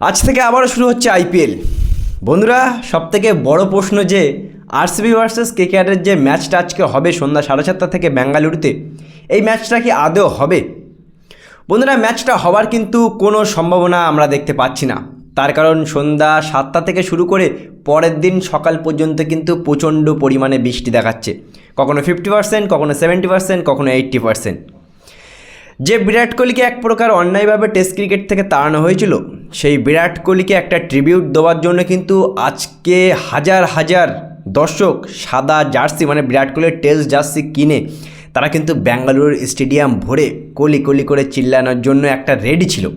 আজ থেকে আবারও শুরু হচ্ছে আইপিএল বন্ধুরা, সবথেকে বড় প্রশ্ন যে আরসিবি ভার্সেস কেকেআরের যে ম্যাচটা আজকে হবে সন্ধ্যা সাড়ে সাতটা থেকে বেঙ্গালুরুতে এই ম্যাচটা কি আদৌ হবে? বন্ধুরা, ম্যাচটা হওয়ার কিন্তু কোনো সম্ভাবনা আমরা দেখতে পাচ্ছি না। তার কারণ সন্ধ্যা সাতটা থেকে শুরু করে পরের দিন সকাল পর্যন্ত কিন্তু প্রচণ্ড পরিমাণে বৃষ্টি দেখাচ্ছে। কখনো ফিফটি পার্সেন্ট কখনো সেভেন্টি পার্সেন্ট কখনো এইট্টি পার্সেন্ট যে বিরাট কোহলিকে এক প্রকার অন্যায়ভাবে টেস্ট ক্রিকেট থেকে তাড়ানো হয়েছিল সেই বিরাট কোহলিকে একটা ট্রিবিউট দেওয়ার জন্য কিন্তু আজকে হাজার হাজার দর্শক সাদা জার্সি মানে বিরাট কোহলির টেস্ট জার্সি কিনে তারা কিন্তু ব্যাঙ্গালুরুর স্টেডিয়াম ভরে কলি কলি করে চিল্লানোর জন্য একটা রেডি ছিল।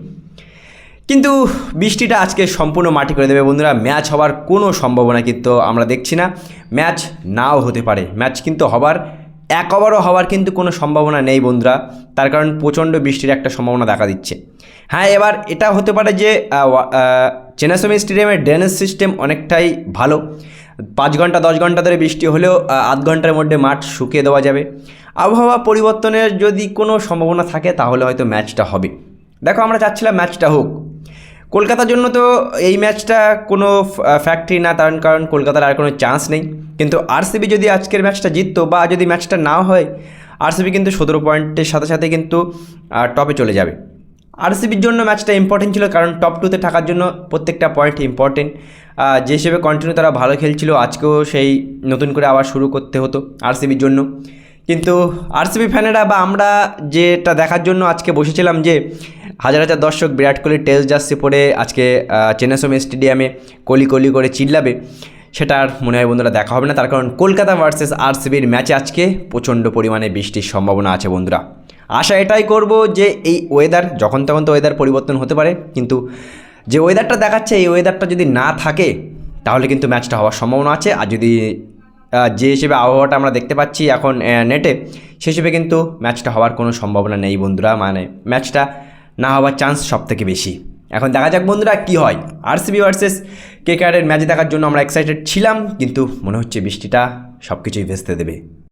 কিন্তু বৃষ্টিটা আজকে সম্পূর্ণ মাটি করে দেবে বন্ধুরা। ম্যাচ হওয়ার কোনো সম্ভাবনা কিন্তু আমরা দেখছি না। ম্যাচ নাও হতে পারে। ম্যাচ কিন্তু হবার এক ওভারও হওয়ার কিন্তু কোনো সম্ভাবনা নেই বন্ধুরা। তার কারণ প্রচণ্ড বৃষ্টির একটা সম্ভাবনা দেখা দিচ্ছে। হ্যাঁ এবার এটা হতে পারে যে চেনাসমি স্টেডিয়ামের ড্রেনেজ সিস্টেম অনেকটাই ভালো। পাঁচ ঘণ্টা, দশ ঘণ্টা ধরে বৃষ্টি হলেও আধ ঘণ্টার মধ্যে মাঠ শুকিয়ে দেওয়া যাবে। আবহাওয়া পরিবর্তনের যদি কোনো সম্ভাবনা থাকে, তাহলে হয়তো ম্যাচটা হবে। দেখো, আমরা চাচ্ছিলাম ম্যাচটা হোক। কলকাতার জন্য তো এই ম্যাচটা কোনো ফ্যাক্টরি না, তার কারণ কলকাতার আর কোনো চান্স নেই। কিন্তু আরসিবি যদি আজকের ম্যাচটা জিততো বা যদি ম্যাচটা না হয় আরসিবি কিন্তু সতেরো পয়েন্টের সাথে সাথে কিন্তু টপে চলে যাবে। আরসিবির জন্য ম্যাচটা ইম্পর্টেন্ট ছিল কারণ টপ টুতে থাকার জন্য প্রত্যেকটা পয়েন্ট ইম্পর্টেন্ট যে হিসেবে কন্টিনিউ তারা ভালো খেলছিল, আজকেও সেই নতুন করে আবার শুরু করতে হতো আরসিবির জন্য। কিন্তু আরসিবি ফ্যানেরা বা আমরা যেটা দেখার জন্য আজকে বসেছিলাম যে হাজার হাজার দর্শক বিরাট কোহলির টেস্ট জার্সি পরে আজকে চেন্নাসমি স্টেডিয়ামে কলি কলি করে চিল্লাবে সেটা আর মনে হয় বন্ধুরা দেখা হবে না। তার কারণ কলকাতা ভার্সেস আরসিবির ম্যাচে আজকে প্রচণ্ড পরিমাণে বৃষ্টির সম্ভাবনা আছে বন্ধুরা। আশা এটাই করব যে এই ওয়েদার যখন তখন তো ওয়েদার পরিবর্তন হতে পারে, কিন্তু যে ওয়েদারটা দেখাচ্ছে, এই ওয়েদারটা যদি না থাকে, তাহলে কিন্তু ম্যাচটা হওয়ার সম্ভাবনা আছে। আর যদি যে হিসেবে আবহাওয়াটা আমরা দেখতে পাচ্ছি এখন নেটে, সে হিসেবে কিন্তু ম্যাচটা হওয়ার কোনো সম্ভাবনা নেই বন্ধুরা। মানে ম্যাচটা না হওয়ার চান্স সব থেকে বেশি। এখন দেখা যাক বন্ধুরা কি হয়। আরসিবি ভার্সেস কেকেআরের ম্যাচ দেখার জন্য আমরা এক্সাইটেড ছিলাম, কিন্তু মনে হচ্ছে বৃষ্টিটা সব কিছুই ভেস্তে দেবে।